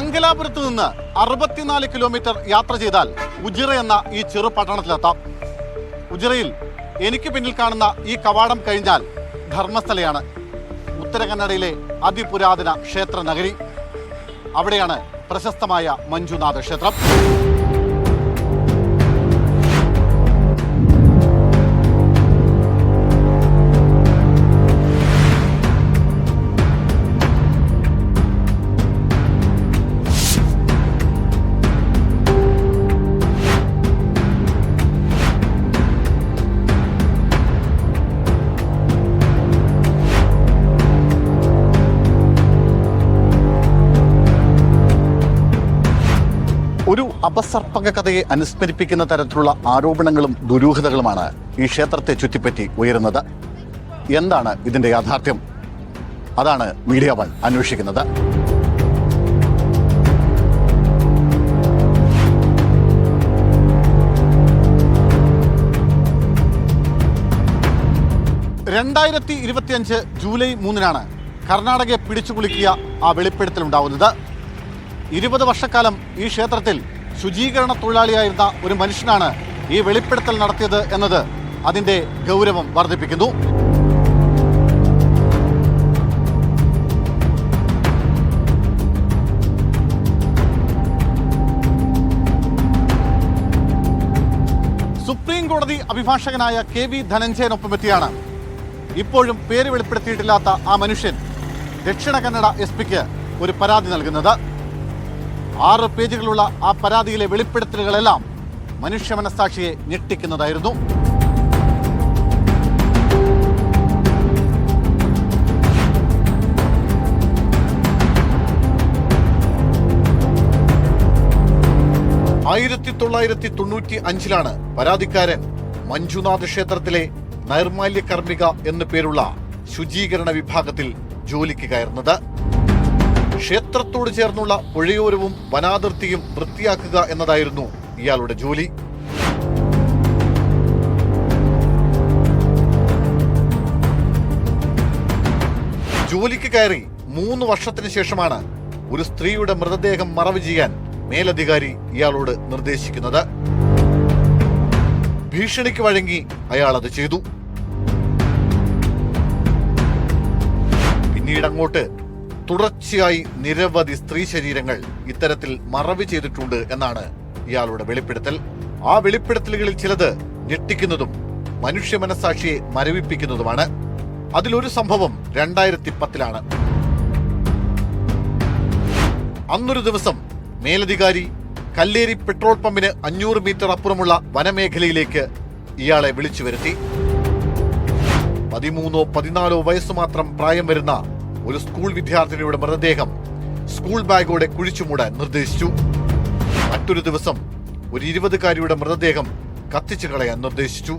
മംഗലാപുരത്ത് നിന്ന് അറുപത്തിനാല് കിലോമീറ്റർ യാത്ര ചെയ്താൽ ഉജിറ എന്ന ഈ ചെറു പട്ടണത്തിലെത്താം. ഉജിറയിൽ എനിക്ക് പിന്നിൽ കാണുന്ന ഈ കവാടം കഴിഞ്ഞാൽ ധർമ്മസ്ഥലയാണ്. ഉത്തര കന്നഡയിലെ അതിപുരാതന ക്ഷേത്ര നഗരി. അവിടെയാണ് പ്രശസ്തമായ മഞ്ജുനാഥ ക്ഷേത്രം. അപസർപ്പക കഥയെ അനുസ്മരിപ്പിക്കുന്ന തരത്തിലുള്ള ആരോപണങ്ങളും ദുരൂഹതകളുമാണ് ഈ ക്ഷേത്രത്തെ ചുറ്റിപ്പറ്റി ഉയരുന്നത്. എന്താണ് ഇതിന്റെ യാഥാർത്ഥ്യം? അതാണ് മീഡിയ വൺ അന്വേഷിക്കുന്നത്. രണ്ടായിരത്തി ഇരുപത്തിയഞ്ച് ജൂലൈ മൂന്നിനാണ് കർണാടകയെ പിടിച്ചു പിടിച്ചുകുലുക്കിയ ആ വെളിപ്പെടുത്തലുണ്ടാവുന്നത്. ഇരുപത് വർഷക്കാലം ഈ ക്ഷേത്രത്തിൽ ശുചീകരണ തൊഴിലാളിയായിരുന്ന ഒരു മനുഷ്യനാണ് ഈ വെളിപ്പെടുത്തൽ നടത്തിയത് എന്നത് അതിന്റെ ഗൗരവം വർദ്ധിപ്പിക്കുന്നു. സുപ്രീം കോടതി അഭിഭാഷകനായ കെ വി ധനഞ്ജയനൊപ്പമെത്തിയാണ് ഇപ്പോഴും പേര് വെളിപ്പെടുത്തിയിട്ടില്ലാത്ത ആ മനുഷ്യൻ ദക്ഷിണ കന്നഡ എസ് പിക്ക് ഒരു പരാതി നൽകുന്നത്. ആറ് പേജുകളുള്ള ആ പരാതിയിലെ വെളിപ്പെടുത്തലുകളെല്ലാം മനുഷ്യ മനസ്സാക്ഷിയെ ഞെട്ടിക്കുന്നതായിരുന്നു. ആയിരത്തി തൊള്ളായിരത്തി തൊണ്ണൂറ്റി അഞ്ചിലാണ് പരാതിക്കാരൻ മഞ്ജുനാഥ് ക്ഷേത്രത്തിലെ നൈർമാല്യ കർമ്മിക എന്നു പേരുള്ള ശുചീകരണ വിഭാഗത്തിൽ ജോലിക്ക് കയറുന്നത്. ക്ഷേത്രത്തോട് ചേർന്നുള്ള പുഴയോരവും വനാതിർത്തിയും വൃത്തിയാക്കുക എന്നതായിരുന്നു ഇയാളുടെ ജോലി. ജോലിക്ക് കയറി മൂന്ന് വർഷത്തിന് ശേഷമാണ് ഒരു സ്ത്രീയുടെ മൃതദേഹം മറവ് ചെയ്യാൻ മേലധികാരി ഇയാളോട് നിർദ്ദേശിക്കുന്നത്. ഭീഷണിക്ക് വഴങ്ങി അയാൾ അത് ചെയ്തു. പിന്നീട് അങ്ങോട്ട് തുടർച്ചയായി നിരവധി സ്ത്രീ ശരീരങ്ങൾ ഇത്തരത്തിൽ മറവ് ചെയ്തിട്ടുണ്ട് എന്നാണ് ഇയാളുടെ വെളിപ്പെടുത്തൽ. ആ വെളിപ്പെടുത്തലുകളിൽ ചിലത് ഞെട്ടിക്കുന്നതും മനുഷ്യ മനസാക്ഷിയെ മരവിപ്പിക്കുന്നതുമാണ്. അതിലൊരു സംഭവം രണ്ടായിരത്തി പത്തിലാണ് അന്നൊരു ദിവസം മേലധികാരി കല്ലേരി പെട്രോൾ പമ്പിന് അഞ്ഞൂറ് മീറ്റർ അപ്പുറമുള്ള വനമേഖലയിലേക്ക് ഇയാളെ വിളിച്ചു വരുത്തി. പതിമൂന്നോ പതിനാലോ വയസ്സു മാത്രം പ്രായം വരുന്ന ഒരു സ്കൂൾ വിദ്യാർത്ഥിനിയുടെ മൃതദേഹം സ്കൂൾ ബാഗോടെ കുഴിച്ചുമൂടാൻ നിർദ്ദേശിച്ചു. മറ്റൊരു ദിവസം ഒരു ഇരുപതുകാരിയുടെ മൃതദേഹം കത്തിച്ചു കളയാൻ നിർദ്ദേശിച്ചു.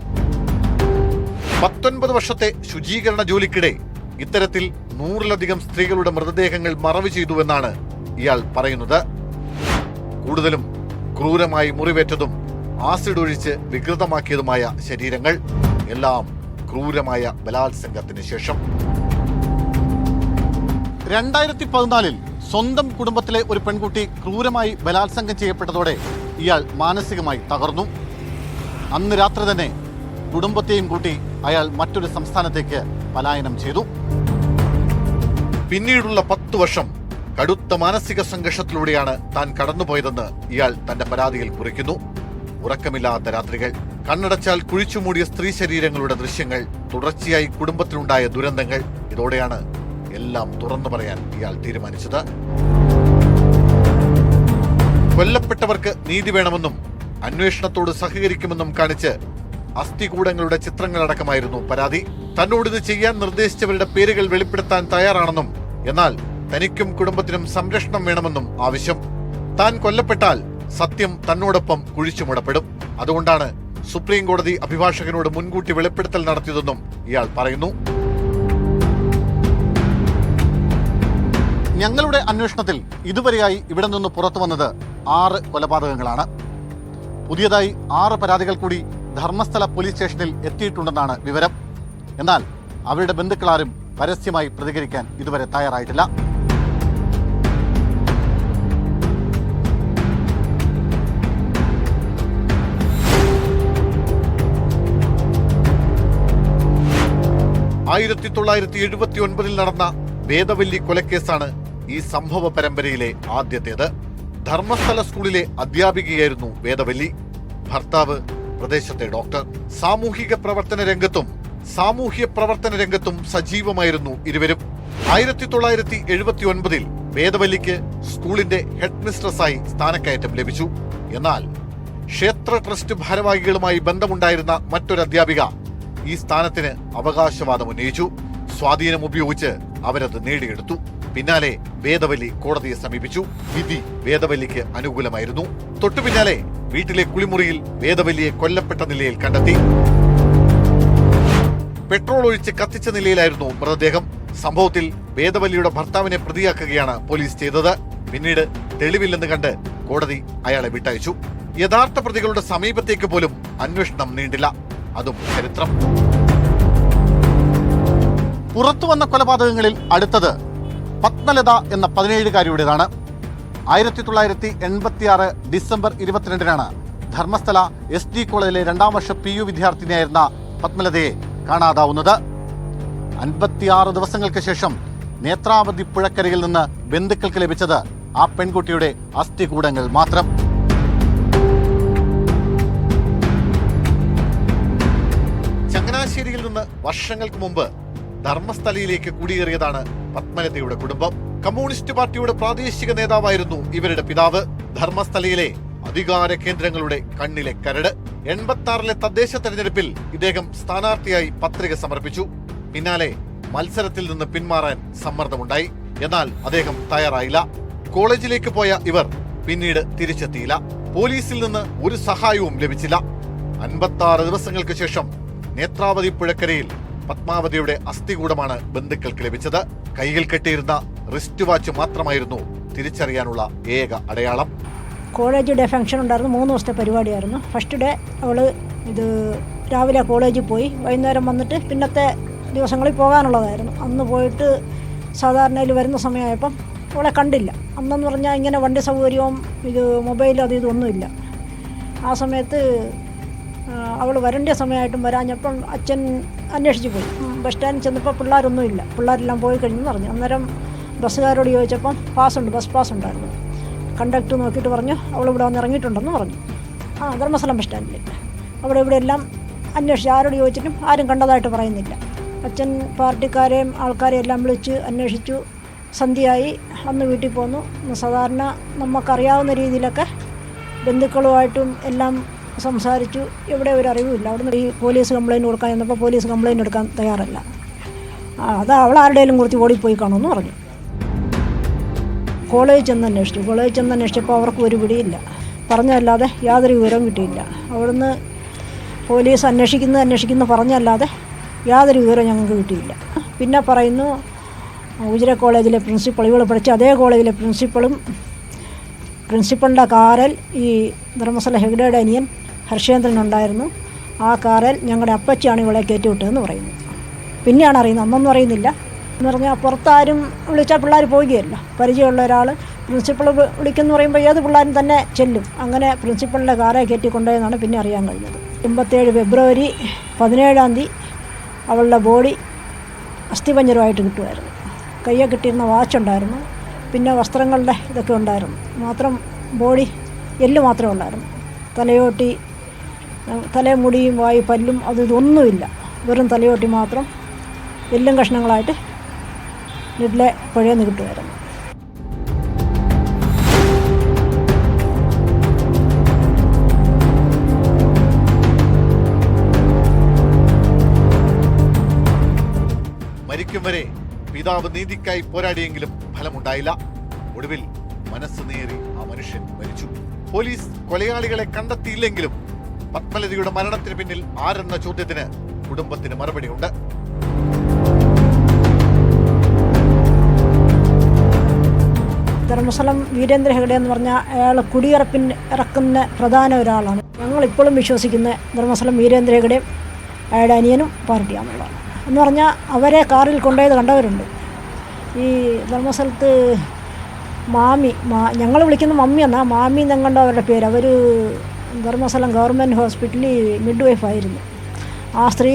പത്തൊൻപത് വർഷത്തെ ശുചീകരണ ജോലിക്കിടെ ഇത്തരത്തിൽ നൂറിലധികം സ്ത്രീകളുടെ മൃതദേഹങ്ങൾ മറവ് ചെയ്തുവെന്നാണ് ഇയാൾ പറയുന്നത്. കൂടുതലും ക്രൂരമായി മുറിവേറ്റതും ആസിഡ് ഒഴിച്ച് വികൃതമാക്കിയതുമായ ശരീരങ്ങൾ. എല്ലാം ക്രൂരമായ ബലാത്സംഗത്തിന് ശേഷം. രണ്ടായിരത്തി പതിനാലിൽ സ്വന്തം കുടുംബത്തിലെ ഒരു പെൺകുട്ടി ക്രൂരമായി ബലാത്സംഗം ചെയ്യപ്പെട്ടതോടെ ഇയാൾ മാനസികമായി തകർന്നു. അന്ന് രാത്രി തന്നെ കുടുംബത്തെയും കൂട്ടി അയാൾ മറ്റൊരു സംസ്ഥാനത്തേക്ക് പലായനം ചെയ്തു. പിന്നീടുള്ള പത്തു വർഷം കടുത്ത മാനസിക സംഘർഷത്തിലൂടെയാണ് താൻ കടന്നുപോയതെന്ന് ഇയാൾ തന്റെ പരാതിയിൽ കുറിക്കുന്നു. ഉറക്കമില്ലാത്ത രാത്രികൾ കണ്ണടച്ചാൽ കുഴിച്ചുമൂടിയ സ്ത്രീ ശരീരങ്ങളുടെ ദൃശ്യങ്ങൾ തുടർച്ചയായി കുടുംബത്തിലുണ്ടായ ദുരന്തങ്ങൾ ഇതോടെയാണ് എല്ലാം തുറന്നു പറയാൻ ഇയാൾ തീരുമാനിച്ചത്. കൊല്ലപ്പെട്ടവർക്ക് നീതി വേണമെന്നും അന്വേഷണത്തോട് സഹകരിക്കുമെന്നും കാണിച്ച് അസ്ഥികൂടങ്ങളുടെ ചിത്രങ്ങളടക്കമായിരുന്നു പരാതി. തന്നോട് ഇത് ചെയ്യാൻ നിർദ്ദേശിച്ചവരുടെ പേരുകൾ വെളിപ്പെടുത്താൻ തയ്യാറാണെന്നും എന്നാൽ തനിക്കും കുടുംബത്തിനും സംരക്ഷണം വേണമെന്നും ആവശ്യം. താൻ കൊല്ലപ്പെട്ടാൽ സത്യം തന്നോടൊപ്പം കുഴിച്ചുമുടപ്പെടും അതുകൊണ്ടാണ് സുപ്രീം കോടതി അഭിഭാഷകനോട് മുൻകൂട്ടി വെളിപ്പെടുത്തൽ നടത്തിയതെന്നും ഇയാൾ പറയുന്നു. ഞങ്ങളുടെ അന്വേഷണത്തിൽ ഇതുവരെയായി ഇവിടെ നിന്ന് പുറത്തു വന്നത് ആറ് കൊലപാതകങ്ങളാണ്. പുതിയതായി ആറ് പരാതികൾ കൂടി ധർമ്മസ്ഥല പോലീസ് സ്റ്റേഷനിൽ എത്തിയിട്ടുണ്ടെന്നാണ് വിവരം. എന്നാൽ അവരുടെ ബന്ധുക്കളാരും പരസ്യമായി പ്രതികരിക്കാൻ ഇതുവരെ തയ്യാറായിട്ടില്ല. ആയിരത്തി തൊള്ളായിരത്തി എഴുപത്തി ഒൻപതിൽ നടന്ന വേദവല്ലി കൊലക്കേസാണ് ഈ സംഭവ പരമ്പരയിലെ ആദ്യത്തേത്. ധർമ്മസ്ഥല സ്കൂളിലെ അധ്യാപികയായിരുന്നു വേദവല്ലി. ഭർത്താവ് പ്രദേശത്തെ ഡോക്ടർ. സാമൂഹിക പ്രവർത്തന രംഗത്തും സാമൂഹ്യ പ്രവർത്തന രംഗത്തും സജീവമായിരുന്നു ഇരുവരും. ആയിരത്തി തൊള്ളായിരത്തി എഴുപത്തി ഒൻപതിൽ വേദവല്ലിക്ക് സ്കൂളിന്റെ ഹെഡ് മിസ്ട്രസായി സ്ഥാനക്കയറ്റം ലഭിച്ചു. എന്നാൽ ക്ഷേത്ര ട്രസ്റ്റ് ഭാരവാഹികളുമായി ബന്ധമുണ്ടായിരുന്ന മറ്റൊരു അധ്യാപിക ഈ സ്ഥാനത്തിന് അവകാശവാദം ഉന്നയിച്ചു. സ്വാധീനം ഉപയോഗിച്ച് അവരത് നേടിയെടുത്തു. പിന്നാലെ വേദവല്ലി കോടതിയെ സമീപിച്ചു. വിധി വേദവല്ലിക്ക് അനുകൂലമായിരുന്നു. തൊട്ടു പിന്നാലെ വീട്ടിലെ കുളിമുറിയിൽ വേദവല്ലിയെ കൊല്ലപ്പെട്ട നിലയിൽ കണ്ടെത്തി. പെട്രോൾ ഒഴിച്ച് കത്തിച്ച നിലയിലായിരുന്നു മൃതദേഹം. സംഭവത്തിൽ വേദവല്ലിയുടെ ഭർത്താവിനെ പ്രതിയാക്കുകയാണ് പോലീസ് ചെയ്തത്. പിന്നീട് തെളിവില്ലെന്ന് കണ്ട് കോടതി അയാളെ വിട്ടയച്ചു. യഥാർത്ഥ പ്രതികളുടെ സമീപത്തേക്ക് പോലും അന്വേഷണം നീണ്ടില്ല. അതും ചരിത്രം. പുറത്തു വന്ന കൊലപാതകങ്ങളിൽ അടുത്തത് പത്മലത എന്ന പതിനേഴുകാരിയുടേതാണ്. ആയിരത്തി തൊള്ളായിരത്തി എൺപത്തിയാറ് ഡിസംബർ ഇരുപത്തിരണ്ടിനാണ് ധർമ്മസ്ഥല എസ് ഡി കോളേജിലെ രണ്ടാം വർഷ പി യു വിദ്യാർത്ഥിനിയായിരുന്ന പത്മലതയെ കാണാതാവുന്നത്. അൻപത്തിയാറ് ദിവസങ്ങൾക്ക് ശേഷം നേത്രാവതി പുഴക്കരയിൽ നിന്ന് ബന്ധുക്കൾക്ക് ലഭിച്ചത് ആ പെൺകുട്ടിയുടെ അസ്ഥികൂടങ്ങൾ മാത്രം. ചങ്ങനാശ്ശേരിയിൽ നിന്ന് വർഷങ്ങൾക്ക് മുമ്പ് ധർമ്മസ്ഥലയിലേക്ക് കുടിയേറിയതാണ് പത്മലതയുടെ കുടുംബം. കമ്മ്യൂണിസ്റ്റ് പാർട്ടിയുടെ പ്രാദേശിക നേതാവായിരുന്നു ഇവരുടെ പിതാവ്. ധർമ്മസ്ഥലയിലെ അധികാര കേന്ദ്രങ്ങളുടെ കണ്ണിലെ കരട്. എൺപത്തി തദ്ദേശ തെരഞ്ഞെടുപ്പിൽ ഇദ്ദേഹം സ്ഥാനാർത്ഥിയായി പത്രിക സമർപ്പിച്ചു. പിന്നാലെ മത്സരത്തിൽ നിന്ന് പിന്മാറാൻ സമ്മർദ്ദമുണ്ടായി. എന്നാൽ അദ്ദേഹം തയ്യാറായില്ല. കോളേജിലേക്ക് പോയ ഇവർ പിന്നീട് തിരിച്ചെത്തിയില്ല. പോലീസിൽ നിന്ന് ഒരു സഹായവും ലഭിച്ചില്ല. അൻപത്തി ദിവസങ്ങൾക്ക് ശേഷം നേത്രാവതി പുഴക്കരയിൽ പത്മാവതിയുടെ അസ്ഥികൂടമാണ് ബന്ധുക്കൾക്ക് ലഭിച്ചത്. കൈയിൽ കെട്ടിയിരുന്ന റിസ്റ്റ് വാച്ച് മാത്രമായിരുന്നു തിരിച്ചറിയാനുള്ള ഏക അടയാളം. കോളേജ് ഡേ ഫംഗ്ഷൻ ഉണ്ടായിരുന്നു. മൂന്ന് ദിവസത്തെ പരിപാടിയായിരുന്നു. ഫസ്റ്റ് ഡേ അവൾ ഇത് രാവിലെ കോളേജിൽ പോയി. വൈകുന്നേരം വന്നിട്ട് പിന്നത്തെ ദിവസങ്ങളിൽ പോകാനുള്ളതായിരുന്നു. അന്ന് പോയിട്ട് സാധാരണയിൽ വരുന്ന സമയമായപ്പം അവളെ കണ്ടില്ല. അന്നെന്ന് പറഞ്ഞാൽ ഇങ്ങനെ വണ്ടി സൗകര്യവും ഇത് മൊബൈലും അത് ഇതൊന്നുമില്ല ആ സമയത്ത് അവൾ വരേണ്ട സമയമായിട്ടും വരാഞ്ഞപ്പം അച്ഛൻ അന്വേഷിച്ച് പോയി. ബസ് സ്റ്റാൻഡിൽ ചെന്നപ്പോൾ പിള്ളേരൊന്നുമില്ല പിള്ളേരെല്ലാം പോയി കഴിഞ്ഞെന്ന് പറഞ്ഞു. അന്നേരം ബസ്സുകാരോട് ചോദിച്ചപ്പം പാസ് ഉണ്ട് ബസ് പാസ് ഉണ്ടായിരുന്നു കണ്ടക്ടർ നോക്കിയിട്ട് പറഞ്ഞു അവൾ ഇവിടെ വന്ന് ഇറങ്ങിയിട്ടുണ്ടെന്ന് പറഞ്ഞു. ആ ധർമ്മസ്ഥലം ബസ് സ്റ്റാൻഡിൽ അവിടെ ഇവിടെ എല്ലാം അന്വേഷിച്ച് ആരോട് ചോദിച്ചിട്ടും ആരും കണ്ടതായിട്ട് പറയുന്നില്ല. അച്ഛൻ പാർട്ടിക്കാരെയും ആൾക്കാരെയും എല്ലാം വിളിച്ച് അന്വേഷിച്ചു. സന്ധ്യയായി. അന്ന് വീട്ടിൽ പോന്നു. സാധാരണ നമുക്കറിയാവുന്ന രീതിയിലൊക്കെ ബന്ധുക്കളുമായിട്ടും എല്ലാം സംസാരിച്ചു. ഇവിടെ ഒരു അറിവുമില്ല അവിടുന്ന് ഈ പോലീസ് കംപ്ലയിന്റ് കൊടുക്കാൻ ചെന്നപ്പോൾ പോലീസ് കംപ്ലയിന്റ് എടുക്കാൻ തയ്യാറല്ല. അത് അവൾ ആരുടെയും കുറിച്ച് ഓടിപ്പോയി കാണുമെന്ന് പറഞ്ഞു. കോളേജിൽ ചെന്ന് അന്വേഷിച്ചു. കോളേജിൽ ചെന്ന് അന്വേഷിച്ചപ്പോൾ അവർക്ക് ഒരു പിടിയില്ല. പറഞ്ഞല്ലാതെ യാതൊരു വിവരവും കിട്ടിയില്ല. അവിടുന്ന് പോലീസ് അന്വേഷിക്കുന്നത് അന്വേഷിക്കുന്നു പറഞ്ഞല്ലാതെ യാതൊരു വിവരവും ഞങ്ങൾക്ക് കിട്ടിയില്ല. പിന്നെ പറയുന്നു ഉജിര കോളേജിലെ പ്രിൻസിപ്പൾ ഇവൾ പഠിച്ച അതേ കോളേജിലെ പ്രിൻസിപ്പളും പ്രിൻസിപ്പളിന്റെ കാരൽ ഈ ധർമ്മസ്ഥല ഹെഗ്ഡയുടെ അനിയൻ ഹർഷേന്ദ്രൻ ഉണ്ടായിരുന്നു. ആ കാറിൽ ഞങ്ങളുടെ അപ്പച്ചിയാണ് ഇവളെ കയറ്റി വിട്ടതെന്ന് പറയുന്നു. പിന്നെയാണ് അറിയുന്നത്. അന്നൊന്നും അറിയുന്നില്ല. എന്ന് പറഞ്ഞാൽ പുറത്താരും വിളിച്ചാൽ പിള്ളേർ പോവുകയല്ല. പരിചയമുള്ള ഒരാൾ പ്രിൻസിപ്പൾ വിളിക്കുന്നു പറയുമ്പോൾ ഏത് പിള്ളേരും തന്നെ ചെല്ലും. അങ്ങനെ പ്രിൻസിപ്പളിന്റെ കാറെ കയറ്റി കൊണ്ടുപോയെന്നാണ് പിന്നെ അറിയാൻ കഴിഞ്ഞത്. എൺപത്തേഴ് ഫെബ്രുവരി പതിനേഴാം തീയതി അവളുടെ ബോഡി അസ്ഥിപഞ്ജരമായിട്ട് കിട്ടുമായിരുന്നു. കയ്യെ കിട്ടിയിരുന്ന വാച്ച് ഉണ്ടായിരുന്നു. പിന്നെ വസ്ത്രങ്ങളുടെ ഇതൊക്കെ ഉണ്ടായിരുന്നു. മാത്രം ബോഡി എല്ല് മാത്രമേ ഉണ്ടായിരുന്നു. തലയോട്ടി തലമുടിയും വായു പല്ലും അത് ഇതൊന്നുമില്ല. വെറും തലയോട്ടി മാത്രം എല്ലാം കഷ്ണങ്ങളായിട്ട് വീട്ടിലെ പുഴയിൽ നിന്ന് കിട്ടുമായിരുന്നു. മരിക്കും വരെ പിതാവ് നീതിക്കായി പോരാടിയെങ്കിലും ഫലമുണ്ടായില്ല. ഒടുവിൽ മനസ്സ് നേറി ആ മനുഷ്യൻ മരിച്ചു. പോലീസ് കൊലയാളികളെ കണ്ടെത്തിയില്ലെങ്കിലും പത്മലതയുടെ മരണത്തിന് പിന്നിൽ ആരെന്ന ചോദ്യത്തിന് കുടുംബത്തിന് മറുപടിയുണ്ട്. ധർമ്മസ്ഥലം വീരേന്ദ്ര ഹെഗഡെ എന്ന് പറഞ്ഞാൽ അയാൾ കുടിയിറപ്പിൻ ഇറക്കുന്ന പ്രധാന ഒരാളാണ്. ഞങ്ങൾ ഇപ്പോഴും വിശ്വസിക്കുന്ന ധർമ്മസ്ഥലം വീരേന്ദ്ര ഹെഗഡെയും അയാളുടെ അനിയനും പാർട്ടിയാണെന്നുള്ളതാണ് എന്ന് പറഞ്ഞാൽ അവരെ കാറിൽ കൊണ്ടുപോയത് കണ്ടവരുണ്ട്. ഈ ധർമ്മസ്ഥലത്ത് മാമി മാ ഞങ്ങൾ വിളിക്കുന്ന മമ്മി എന്നാ മാമി എന്നെങ്ങണ്ടോ അവരുടെ പേര്. അവർ ധർമ്മസ്ഥലം ഗവൺമെന്റ് ഹോസ്പിറ്റലിൽ മിഡ് വൈഫ് ആയിരുന്നു ആ സ്ത്രീ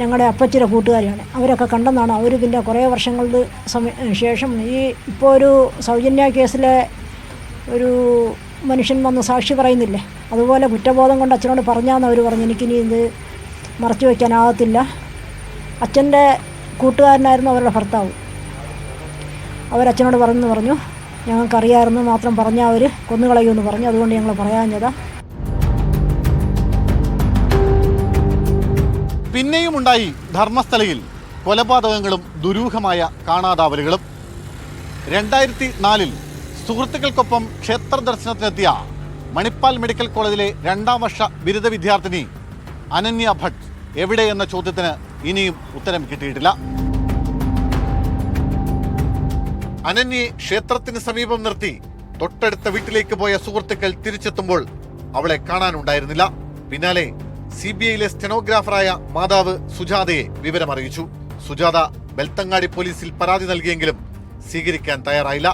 ഞങ്ങളുടെ അപ്പച്ചിയുടെ കൂട്ടുകാരിയാണ്. അവരൊക്കെ കണ്ടെന്നാണ് അവർ പിന്നെ കുറേ വർഷങ്ങൾക്ക് ശേഷം ഈ ഇപ്പോൾ ഒരു സൗജന്യ കേസിലെ ഒരു മനുഷ്യൻ വന്ന് സാക്ഷി പറയുന്നില്ലേ? അതുപോലെ കുറ്റബോധം കൊണ്ട് അച്ഛനോട് പറഞ്ഞാന്ന് അവർ പറഞ്ഞു എനിക്കിനി ഇത് മറച്ചു വയ്ക്കാനാകത്തില്ല. അച്ഛന്റെ കൂട്ടുകാരനായിരുന്നു അവരുടെ ഭർത്താവ്. അവരച്ഛനോട് പറഞ്ഞു പറഞ്ഞു ഞങ്ങൾക്കറിയാമായിരുന്നു മാത്രം പറഞ്ഞാൽ അവർ കൊന്നുകളയുമെന്ന് പറഞ്ഞു. അതുകൊണ്ട് ഞങ്ങൾ പറയാഞ്ഞതാ. പിന്നെയും ഉണ്ടായി ധർമ്മസ്ഥലയിൽ കൊലപാതകങ്ങളും ദുരൂഹമായ കാണാതാവലുകളും. രണ്ടായിരത്തി നാലിൽ സുഹൃത്തുക്കൾക്കൊപ്പം ക്ഷേത്ര ദർശനത്തിനെത്തിയ മണിപ്പാൽ മെഡിക്കൽ കോളേജിലെ രണ്ടാം വർഷ ബിരുദ വിദ്യാർത്ഥിനി അനന്യ ഭട്ട് എവിടെ എന്ന ചോദ്യത്തിന് ഇനിയും ഉത്തരം കിട്ടിയിട്ടില്ല. അനന്യയെ ക്ഷേത്രത്തിന് സമീപം നിർത്തി തൊട്ടടുത്ത വീട്ടിലേക്ക് പോയ സുഹൃത്തുക്കൾ തിരിച്ചെത്തുമ്പോൾ അവളെ കാണാനുണ്ടായിരുന്നില്ല. പിന്നാലെ സി ബി ഐയിലെ സ്റ്റെനോഗ്രാഫറായ മാതാവ് സുജാതയെ വിവരമറിയിച്ചു. സുജാത ബെൽത്തങ്ങാടി പോലീസിൽ പരാതി നൽകിയെങ്കിലും സ്വീകരിക്കാൻ തയ്യാറായില്ല.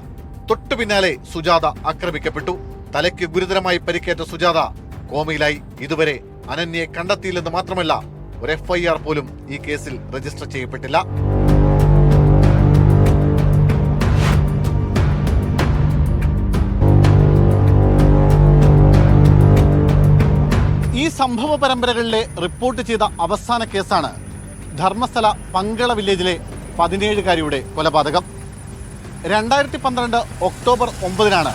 തൊട്ടു പിന്നാലെ സുജാത ആക്രമിക്കപ്പെട്ടു. തലയ്ക്ക് ഗുരുതരമായി പരിക്കേറ്റ സുജാത കോമയിലായി. ഇതുവരെ അനന്യയെ കണ്ടെത്തിയില്ലെന്ന് മാത്രമല്ല ഒരു എഫ്ഐആർ പോലും ഈ കേസിൽ രജിസ്റ്റർ ചെയ്യപ്പെട്ടില്ല. സംഭവ പരമ്പരകളിലെ റിപ്പോർട്ട് ചെയ്ത അവസാന കേസാണ് ധർമ്മസ്ഥല പങ്കള വില്ലേജിലെ പതിനേഴുകാരിയുടെ കൊലപാതകം. രണ്ടായിരത്തി പന്ത്രണ്ട് ഒക്ടോബർ ഒമ്പതിനാണ്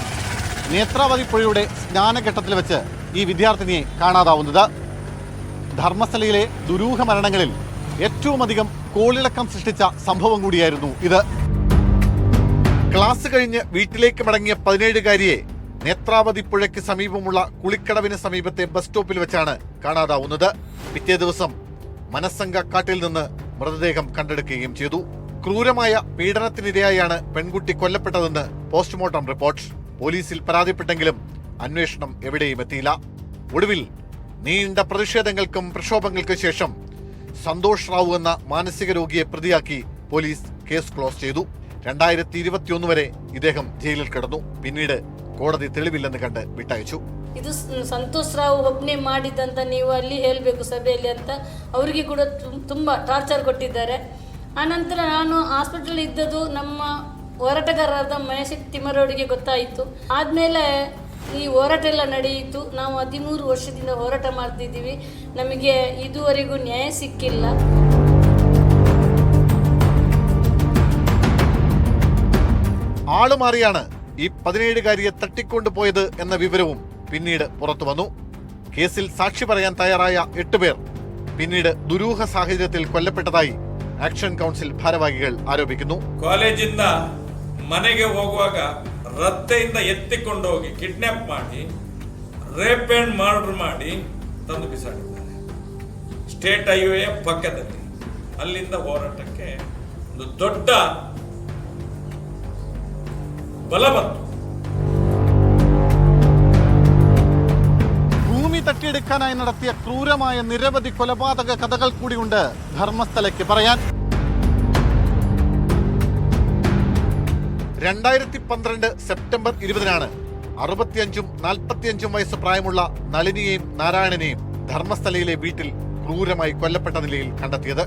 നേത്രാവതി പുഴയുടെ സ്നാനഘട്ടത്തിൽ വെച്ച് ഈ വിദ്യാർത്ഥിനിയെ കാണാതാവുന്നത്. ധർമ്മസ്ഥലയിലെ ദുരൂഹ മരണങ്ങളിൽ ഏറ്റവുമധികം കോളിളക്കം സൃഷ്ടിച്ച സംഭവം കൂടിയായിരുന്നു ഇത്. ക്ലാസ് കഴിഞ്ഞ് വീട്ടിലേക്ക് മടങ്ങിയ പതിനേഴുകാരിയെ നേത്രാവതി പുഴയ്ക്ക് സമീപമുള്ള കുളിക്കടവിന് സമീപത്തെ ബസ് സ്റ്റോപ്പിൽ വെച്ചാണ് കാണാതാവുന്നത്. പിറ്റേ ദിവസം മനസ്സംഗ കാട്ടിൽ നിന്ന് മൃതദേഹം കണ്ടെടുക്കുകയും ചെയ്തു. ക്രൂരമായ പീഡനത്തിനിരയായാണ് പെൺകുട്ടി കൊല്ലപ്പെട്ടതെന്ന് പോസ്റ്റ്മോർട്ടം റിപ്പോർട്ട്. പോലീസിൽ പരാതിപ്പെട്ടെങ്കിലും അന്വേഷണം എവിടെയും എത്തിയില്ല. ഒടുവിൽ നീണ്ട പ്രതിഷേധങ്ങൾക്കും പ്രക്ഷോഭങ്ങൾക്കും ശേഷം സന്തോഷ് റാവു എന്ന മാനസിക രോഗിയെ പ്രതിയാക്കി പോലീസ് കേസ് ക്ലോസ് ചെയ്തു. രണ്ടായിരത്തി ഇരുപത്തിയൊന്ന് വരെ ഇദ്ദേഹം ജയിലിൽ കിടന്നു. പിന്നീട് കോടതി തെളിവില്ലെന്ന് കണ്ട് വിട്ടയച്ചു ಇದು ಸ್- ಸಂತೋಷ್ ರಾವ್ ಒಬ್ಬನೇ ಮಾಡಿದ್ದಂತ ನೀವು ಅಲ್ಲಿ ಹೇಳಬೇಕು ಸಭೆಯಲ್ಲಿ ಅಂತ ಅವರಿಗೆ ಕೂಡ ತುಂ- ತುಂಬ ಟಾರ್ಚರ್ ಕೊಟ್ಟಿದ್ದಾರೆ ಆನಂತರ ನಾನು ಹಾಸ್ಪಿಟಲ್ ಇದ್ದದ್ದು ನಮ್ಮ ಹೋರಾಟಗಾರರಾದ ಮಹೇಶ್ ತಿಮ್ಮರವರಿಗೆ ಗೊತ್ತಾಯಿತು ಆದಮೇಲೆ ಈ ಹೋರಾಟ ಎಲ್ಲ ನಡೆಯಿತು ನಾವು ಹದಿಮೂರು ವರ್ಷದಿಂದ ಹೋರಾಟ ಮಾಡ್ತಿದ್ದೀವಿ ನಮಗೆ ಇದುವರೆಗೂ ನ್ಯಾಯ ಸಿಕ್ಕಿಲ್ಲ ആളുമാറിയാണ് ഈ പതിനേഴുകാരിയെ തട്ടിക്കൊണ്ടുപോയത് എന്ന വിവരവും പിന്നീട് പുറത്തു വന്നു കേസിൽ സാക്ഷി പറയാൻ തയ്യാറായ എട്ടുപേർ പിന്നീട് ദുരൂഹ സാഹചര്യത്തിൽ കൊല്ലപ്പെട്ടതായി ആക്ഷൻ കൗൺസിൽ ഭാരവാഹികൾ ആരോപിക്കുന്നു ಕಾಲೇಜಿಂದ ಮನೆಗೆ ಹೋಗುವಾಗ ರಸ್ತೆಯಿಂದ ಎತ್ತಿಕೊಂಡು ಹೋಗಿ ಕಿಡ್ನಾಪ್ ಮಾಡಿ ರೇಪ್ ಅಂಡ್ ಮರ್ಡರ್ ಮಾಡಿ ತಂದು ಬಿಸಾಡಿದ್ದಾರೆ ಸ್ಟೇಟ್ ಹೈವೇಯ ಪಕ್ಕದಲ್ಲಿ ಅಲ್ಲಿಂದ ಹೋರಾಟಕ್ಕೆ ಒಂದು ದೊಡ್ಡ കൊല ഭൂമി തട്ടിയെടുക്കാനായി നടത്തിയ ക്രൂരമായ നിരവധി കൊലപാതക കഥകൾ കൂടിയുണ്ട് ധർമ്മസ്ഥലയ്ക്ക് പറയാൻ. രണ്ടായിരത്തി പന്ത്രണ്ട് സെപ്റ്റംബർ ഇരുപതിനാണ് അറുപത്തിയഞ്ചും നാൽപ്പത്തിയഞ്ചും വയസ്സ് പ്രായമുള്ള നളിനിയെയും നാരായണനെയും ധർമ്മസ്ഥലയിലെ വീട്ടിൽ ക്രൂരമായി കൊല്ലപ്പെട്ട നിലയിൽ കണ്ടെത്തിയത്.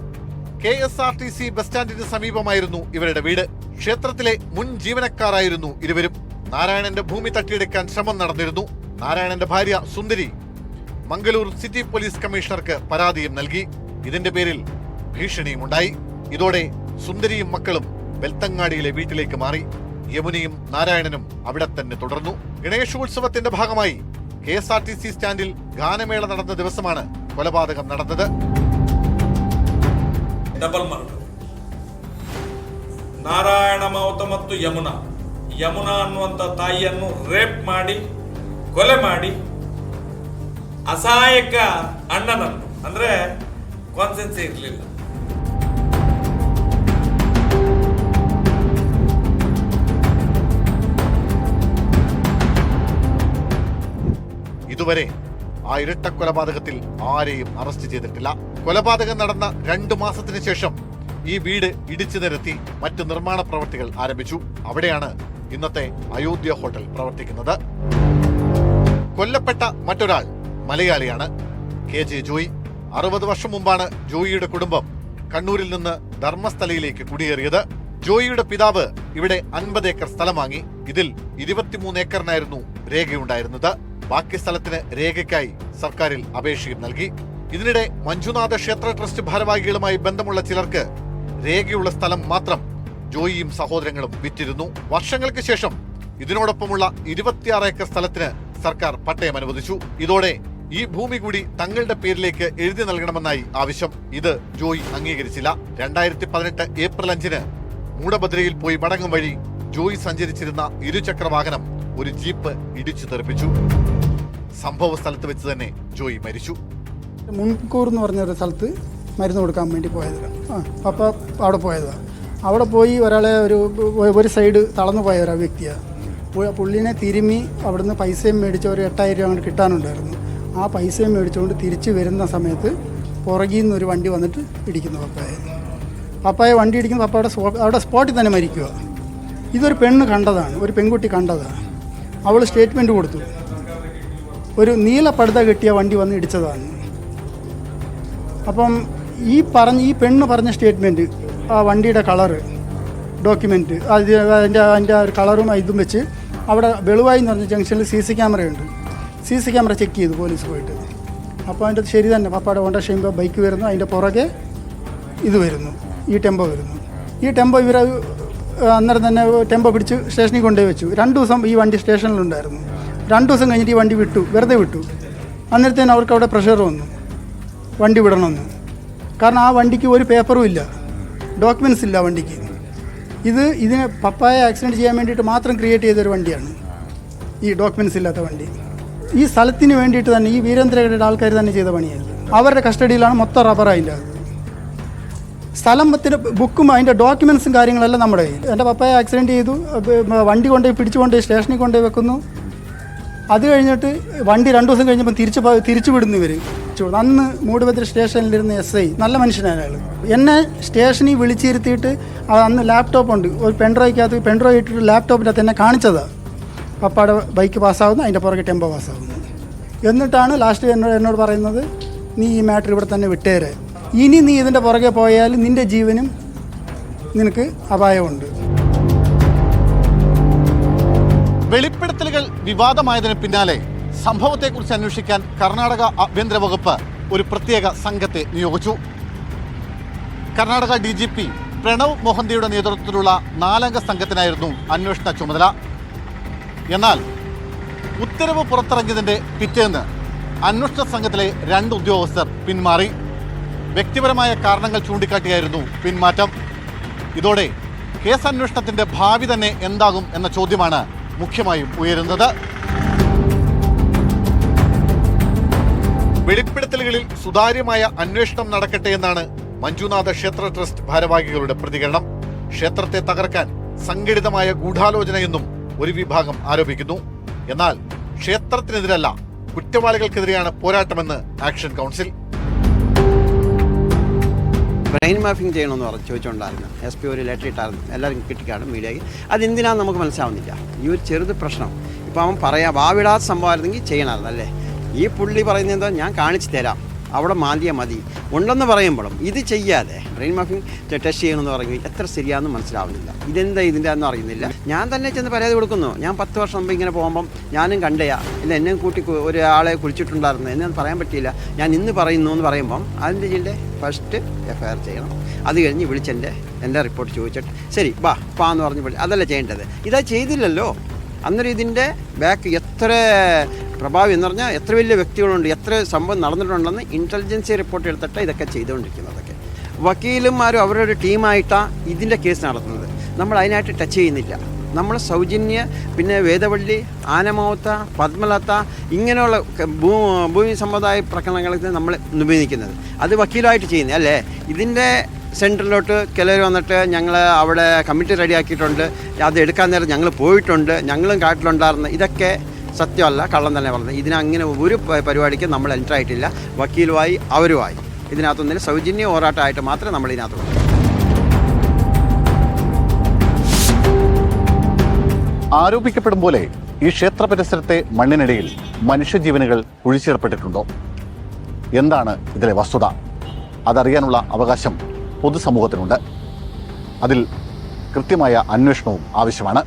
K S R T C bus സ്റ്റാൻഡിന് സമീപമായിരുന്നു ഇവരുടെ വീട്. ക്ഷേത്രത്തിലെ മുൻ ജീവനക്കാരായിരുന്നു ഇരുവരും. നാരായണന്റെ ഭൂമി തട്ടിയെടുക്കാൻ ശ്രമം നടന്നിരുന്നു. നാരായണന്റെ ഭാര്യ സുന്ദരി മംഗലൂർ സിറ്റി പോലീസ് കമ്മീഷണർക്ക് പരാതിയും നൽകി. ഇതിന്റെ പേരിൽ ഭീഷണിയും ഉണ്ടായി ഇതോടെ സുന്ദരിയും മക്കളും വെൽത്തങ്ങാടിയിലെ വീട്ടിലേക്ക് മാറി. യമുനയും നാരായണനും അവിടെ തന്നെ തുടർന്നു. ഗണേശോത്സവത്തിന്റെ ഭാഗമായി K S R T C സ്റ്റാൻഡിൽ ഗാനമേള നടന്ന ദിവസമാണ് കൊലപാതകം നടന്നത്. ഡബിൾ മർഡർ ನಾರಾಯಣ ಮಾವುತ ಮತ್ತು ಯಮುನಾ ಯಮುನಾ ಅನ್ನುವಂಥ ತಾಯಿಯನ್ನು ರೇಪ್ ಮಾಡಿ ಕೊಲೆ ಮಾಡಿ ಅಸಹಾಯಕ ಅಣ್ಣನನ್ನು ಅಂದ್ರೆ ಕಾನ್ಸೆನ್ಸ್ ಇರಲಿಲ್ಲ ഇതുവരെ ആ ഇരട്ട കൊലപാതകത്തിൽ ആരെയും അറസ്റ്റ് ചെയ്തിട്ടില്ല കൊലപാതകം നടന്ന രണ്ടു മാസത്തിന് ശേഷം ഈ വീട് ഇടിച്ചു നിരത്തി മറ്റ് നിർമ്മാണ പ്രവർത്തികൾ ആരംഭിച്ചു. അവിടെയാണ് ഇന്നത്തെ അയോധ്യ ഹോട്ടൽ പ്രവർത്തിക്കുന്നത്. കൊല്ലപ്പെട്ട മറ്റൊരാൾ മലയാളിയാണ്. K J Joy. അറുപത് വർഷം മുമ്പാണ് ജോയിയുടെ കുടുംബം കണ്ണൂരിൽ നിന്ന് ധർമ്മസ്ഥലയിലേക്ക് കുടിയേറിയത്. ജോയിയുടെ പിതാവ് ഇവിടെ അൻപത് ഏക്കർ സ്ഥലം വാങ്ങി. ഇതിൽ ഇരുപത്തിമൂന്ന് ഏക്കറിനായിരുന്നു രേഖയുണ്ടായിരുന്നത്. ബാക്കി സ്ഥലത്തിന് രേഖയ്ക്കായി സർക്കാരിൽ അപേക്ഷയും നൽകി. ഇതിനിടെ മഞ്ജുനാഥ ക്ഷേത്ര ട്രസ്റ്റ് ഭാരവാഹികളുമായി ബന്ധമുള്ള ചിലർക്ക് രേഖയുള്ള സ്ഥലം മാത്രം ജോയിയും സഹോദരങ്ങളും വിറ്റിരുന്നു. വർഷങ്ങൾക്ക് ശേഷം ഇതിനോടൊപ്പമുള്ള ഇരുപത്തിയാറ് ഏക്കർ സ്ഥലത്തിന് സർക്കാർ പട്ടയം അനുവദിച്ചു. ഇതോടെ ഈ ഭൂമി കൂടി തങ്ങളുടെ പേരിലേക്ക് എഴുതി നൽകണമെന്നായി ആവശ്യം. ഇത് ജോയി അംഗീകരിച്ചില്ല. രണ്ടായിരത്തി പതിനെട്ട് ഏപ്രിൽ അഞ്ചിന് മൂടഭദ്രയിൽ പോയി മടങ്ങും വഴി ജോയി സഞ്ചരിച്ചിരുന്ന ഇരുചക്ര വാഹനം ഒരു ജീപ്പ് ഇടിച്ചു തെറിപ്പിച്ചു. സംഭവ സ്ഥലത്ത് വെച്ച് തന്നെ ജോയി മരിച്ചു. മുൻകൂർ എന്ന് പറഞ്ഞ ഒരു സ്ഥലത്ത് മരുന്ന് കൊടുക്കാൻ വേണ്ടി പോയത്. ആ അപ്പോൾ അവിടെ പോയതാണ് അവിടെ പോയി ഒരാളെ ഒരു ഒരു സൈഡ് തളർന്നു പോയ ഒരു വ്യക്തിയാണ് പുള്ളിനെ തിരുമ്മി അവിടുന്ന് പൈസയും മേടിച്ച് ഒരു എട്ടായിരം രൂപ അങ്ങോട്ട് കിട്ടാനുണ്ടായിരുന്നു. ആ പൈസയും മേടിച്ചുകൊണ്ട് തിരിച്ചു വരുന്ന സമയത്ത് പുറകിൽ ഒരു വണ്ടി വന്നിട്ട് ഇടിക്കുന്നു പപ്പായെ. പപ്പായ വണ്ടി ഇടിക്കുന്നു പപ്പയുടെ അവിടെ അവിടെ സ്പോട്ടിൽ തന്നെ മരിക്കുക ഇതൊരു പെണ്ണ് കണ്ടതാണ് ഒരു പെൺകുട്ടി കണ്ടതാണ് അവൾ സ്റ്റേറ്റ്മെന്റ് കൊടുത്തു. ഒരു നീല പടുത കെട്ടിയ വണ്ടി വന്ന് ഇടിച്ചതാണ്. അപ്പം ഈ പറഞ്ഞ ഈ പെണ്ണ് പറഞ്ഞ സ്റ്റേറ്റ്മെന്റ് ആ വണ്ടിയുടെ കളറ് ഡോക്യുമെന്റ് അത് അതിന്റെ അതിന്റെ ഒരു കളറും ഇതും വെച്ച് അവിടെ വെളുവായി എന്ന് പറഞ്ഞ ജംഗ്ഷനിൽ സി സി ക്യാമറയുണ്ട് സി സി ക്യാമറ ചെക്ക് ചെയ്തു പോലീസ് പോയിട്ട് അപ്പോൾ അതിന്റെ ശരി തന്നെ. പപ്പാടെ ഹോണ്ട ഷെയ്യുമ്പോൾ ബൈക്ക് വരുന്നു. അതിന്റെ പുറകെ ഇത് വരുന്നു. ഈ ടെമ്പോ വരുന്നു. ഈ ടെമ്പോ ഇവർ അന്നേരം തന്നെ ടെമ്പോ പിടിച്ച് സ്റ്റേഷനിൽ കൊണ്ടുപോയി വെച്ചു. രണ്ട് ദിവസം ഈ വണ്ടി സ്റ്റേഷനിലുണ്ടായിരുന്നു രണ്ട് ദിവസം കഴിഞ്ഞിട്ട് ഈ വണ്ടി വിട്ടു. വെറുതെ വിട്ടു. അന്നേരത്തേന് അവർക്ക് അവിടെ പ്രഷർ വന്നു. വണ്ടി വിടണമെന്ന്. കാരണം ആ വണ്ടിക്ക് ഒരു പേപ്പറും ഇല്ല. ഡോക്യുമെൻസ് ഇല്ല വണ്ടിക്ക്. ഇത് ഇതിനെ പപ്പായ ആക്സിഡന്റ് ചെയ്യാൻ വേണ്ടിയിട്ട് മാത്രം ക്രിയേറ്റ് ചെയ്തൊരു വണ്ടിയാണ്. ഈ ഡോക്യുമെൻസ് ഇല്ലാത്ത വണ്ടി. ഈ സ്ഥലത്തിന് വേണ്ടിയിട്ട് തന്നെ ഈ വീരേന്ദ്രയുടെ ആൾക്കാർ തന്നെ ചെയ്ത പണിയായിരുന്നു അവരുടെ കസ്റ്റഡിയിലാണ് മൊത്തം അകത്ത്. സ്ഥലത്തിന് ബുക്കും അതിന്റെ ഡോക്യുമെൻസും കാര്യങ്ങളെല്ലാം നമ്മുടെ എന്റെ പപ്പായ ആക്സിഡന്റ് ചെയ്തു. വണ്ടി കൊണ്ടുപോയി പിടിച്ചു കൊണ്ടുപോയി സ്റ്റേഷനിൽ കൊണ്ടുപോയി വെക്കുന്നു. അത് കഴിഞ്ഞിട്ട് വണ്ടി രണ്ട് ദിവസം കഴിഞ്ഞപ്പോൾ തിരിച്ച് തിരിച്ചു വിടുന്നു ഇവർ അന്ന് മൂടുപത്ര സ്റ്റേഷനിലിരുന്ന എസ് ഐ നല്ല മനുഷ്യനാണ് അയാൾ. എന്നെ സ്റ്റേഷനിൽ വിളിച്ചിരുത്തിയിട്ട് അന്ന് ലാപ്ടോപ്പ് ഉണ്ട്. ഒരു പെൻഡ്രോയ്ക്കകത്ത് പെൻഡ്രോയ് ഇട്ടിട്ട് ലാപ്ടോപ്പിനകത്ത് എന്നെ കാണിച്ചതാണ് പപ്പാടെ ബൈക്ക് പാസ്സാവുന്നു അതിന്റെ പുറകെ ടെമ്പോ പാസ്സാവുന്നു എന്നിട്ടാണ് ലാസ്റ്റ് എന്നോട് എന്നോട് പറയുന്നത് നീ ഈ മാറ്റർ ഇവിടെ തന്നെ വിട്ടേരെ. ഇനി നീ ഇതിന്റെ പുറകെ പോയാൽ നിന്റെ ജീവനും നിനക്ക് അപായമുണ്ട് വെളിപ്പെടുത്തലുകൾ വിവാദമായതിന് പിന്നാലെ സംഭവത്തെക്കുറിച്ച് അന്വേഷിക്കാൻ കർണാടക ആഭ്യന്തര വകുപ്പ് ഒരു പ്രത്യേക സംഘത്തെ നിയോഗിച്ചു. Karnataka D G P Pranav മൊഹന്തിയുടെ നേതൃത്വത്തിലുള്ള നാലംഗ സംഘത്തിനായിരുന്നു അന്വേഷണ ചുമതല. എന്നാൽ ഉത്തരവ് പുറത്തിറങ്ങിയതിന്റെ പിറ്റേന്ന് അന്വേഷണ സംഘത്തിലെ രണ്ട് ഉദ്യോഗസ്ഥർ പിന്മാറി. വ്യക്തിപരമായ കാരണങ്ങൾ ചൂണ്ടിക്കാട്ടിയായിരുന്നു പിന്മാറ്റം. ഇതോടെ കേസ് അന്വേഷണത്തിന്റെ ഭാവി തന്നെ എന്താകും എന്ന ചോദ്യമാണ് മുഖ്യമായും ഉയരുന്നത്. വെളിപ്പെടുത്തലുകളിൽ സുതാര്യമായ അന്വേഷണം നടക്കട്ടെ എന്നാണ് മഞ്ജുനാഥ ക്ഷേത്ര ട്രസ്റ്റ് ഭാരവാഹികളുടെ പ്രതികരണം. ക്ഷേത്രത്തെ തകർക്കാൻ സംഘടിതമായ ഗൂഢാലോചനയെന്നും ഒരു വിഭാഗം ആരോപിക്കുന്നു. എന്നാൽ ക്ഷേത്രത്തിനെതിരല്ല കുറ്റവാളികൾക്കെതിരെയാണ് പോരാട്ടമെന്ന് ആക്ഷൻ കൗൺസിൽ. ബ്രെയിൻ മാപ്പിംഗ് ചെയ്യണമെന്ന് പറഞ്ഞ് ചോദിച്ചുകൊണ്ടായിരുന്നു. എസ് പി ഒരു ലെറ്റർ ഇട്ടായിരുന്നു. എല്ലാവരും കിട്ടിക്കാണ് മീഡിയയ്ക്ക്. അതെന്തിനാന്ന് നമുക്ക് മനസ്സിലാവുന്നില്ല. ഈ ഒരു ചെറുത് പ്രശ്നം. ഇപ്പം അവൻ പറയാം വാവിടാത്ത സംഭവമായിരുന്നെങ്കിൽ ചെയ്യണമായിരുന്നു അല്ലേ? ഈ പുള്ളി പറയുന്നത് എന്താ? ഞാൻ കാണിച്ചു തരാം. അവിടെ മാന്തിയ മതി. ഉണ്ടെന്ന് പറയുമ്പോഴും ഇത് ചെയ്യാതെ ബ്രെയിൻ മാപ്പിംഗ് ടെസ്റ്റ് ചെയ്യണമെന്ന് പറയുമ്പോൾ എത്ര ശരിയാണെന്ന് മനസ്സിലാവുന്നില്ല. ഇതെന്താ ഇതിന്റെ ഒന്നും അറിയുന്നില്ല. ഞാൻ തന്നെ ചെന്ന് പരാതി കൊടുക്കുന്നു. ഞാൻ പത്ത് വർഷം മുമ്പ് ഇങ്ങനെ പോകുമ്പം ഞാനും കണ്ടയാ. ഇല്ല എന്നെ കൂട്ടി ഒരാളെ കുളിച്ചിട്ടുണ്ടായിരുന്നു. എന്നെ പറയാൻ പറ്റിയില്ല. ഞാൻ ഇന്ന് പറയുന്നു എന്ന് പറയുമ്പം അതിന്റെ ജില്ല ഫസ്റ്റ് എഫ് ഐ ആർ ചെയ്യണം. അത് കഴിഞ്ഞ് വിളിച്ചെന്റെ എന്റെ റിപ്പോർട്ട് ചോദിച്ചിട്ട് ശരി വാ പാ എന്ന് പറഞ്ഞ് വിളി അതല്ല ചെയ്യേണ്ടത്. ഇതാ ചെയ്തില്ലല്ലോ. അന്നേരം ഇതിന്റെ ബാക്ക് എത്ര പ്രഭാവി എന്ന് പറഞ്ഞാൽ എത്ര വലിയ വ്യക്തികളുണ്ട് എത്ര സംഭവം നടന്നിട്ടുണ്ടെന്ന് ഇന്റലിജൻസി റിപ്പോർട്ട് എടുത്തിട്ട് ഇതൊക്കെ ചെയ്തുകൊണ്ടിരിക്കുന്നതൊക്കെ. വക്കീലുമാരും അവരുടെ ടീമായിട്ടാണ് ഇതിന്റെ കേസ് നടത്തുന്നത്. നമ്മൾ അതിനായിട്ട് ടച്ച് ചെയ്യുന്നില്ല. നമ്മൾ സൗജന്യ പിന്നെ വേദവള്ളി ആനമാവത്ത പത്മലത്ത ഇങ്ങനെയുള്ള ഭൂ ഭൂമി സമ്പ്രദായ പ്രകടനങ്ങളിൽ നമ്മൾ ഉപയോഗിക്കുന്നത് അത് വക്കീലായിട്ട് ചെയ്യുന്നത് അല്ലേ? ഇതിന്റെ സെന്ററിലോട്ട് ചിലർ വന്നിട്ട് ഞങ്ങൾ അവിടെ കമ്മിറ്റി റെഡിയാക്കിയിട്ടുണ്ട്. അത് എടുക്കാൻ നേരം ഞങ്ങൾ പോയിട്ടുണ്ട്. ഞങ്ങളും കാട്ടിലുണ്ടായിരുന്നു. ഇതൊക്കെ സത്യമല്ല കള്ളം തന്നെ പറഞ്ഞത്. ഇതിനങ്ങനെ ഒരു പരിപാടിക്കും നമ്മൾ എന്റർ ആയിട്ടില്ല. വക്കീലുമായി അവരുമായി. ഇതിനകത്തൊന്നിൽ സൗജന്യ പോരാട്ടമായിട്ട് മാത്രമേ നമ്മൾ ഇതിനകത്തുള്ളൂ ആരോപിക്കപ്പെടും പോലെ ഈ ക്ഷേത്ര പരിസരത്തെ മണ്ണിനിടയിൽ മനുഷ്യജീവനുകൾ കുഴിച്ചിടപ്പെട്ടിട്ടുണ്ടോ? എന്താണ് ഇതിലെ വസ്തുത? അതറിയാനുള്ള അവകാശം പൊതുസമൂഹത്തിനുണ്ട്. അതിൽ കൃത്യമായ അന്വേഷണവും ആവശ്യമാണ്.